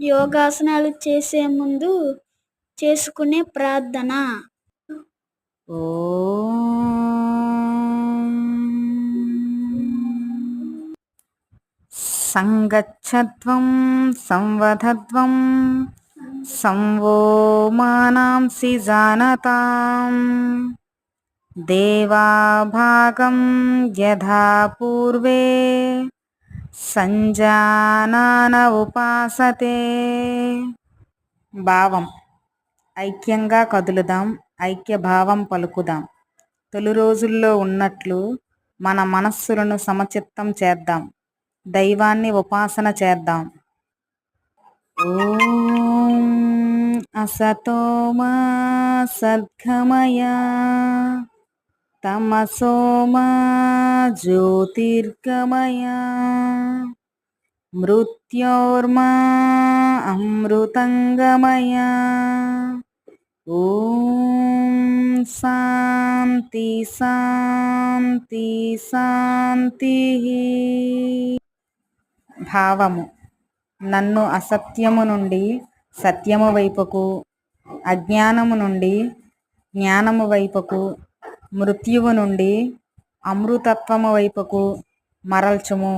యోగాసనాలు చేసే ముందు చేసుకునే ప్రార్థన. సంగచ్చధ్వం సంవధత్వం సంవో మానాంసి జానతాం. దేవాభాగం యథా పూర్వే సంజానాన ఉపాసతే. భావం. ఐక్యంగా కదులుదాం ఐక్య భావం పలుకుదాం. తొలి రోజుల్లో ఉన్నట్లు మన మనస్సులను సమచిత్తం చేద్దాం. దైవాన్ని ఉపాసన చేద్దాం. ఓం అసతోమా సద్గమయ తమసోమా జ్యోతిర్గమయ మృత్యోర్మా అమృతంగమయ ఓం శాంతి శాంతి శాంతి భావము నన్ను అసత్యము నుండి సత్యము వైపుకు అజ్ఞానము నుండి జ్ఞానము వైపుకు మృత్యువు నుండి అమృతత్వము వైపుకు మరల్చుము.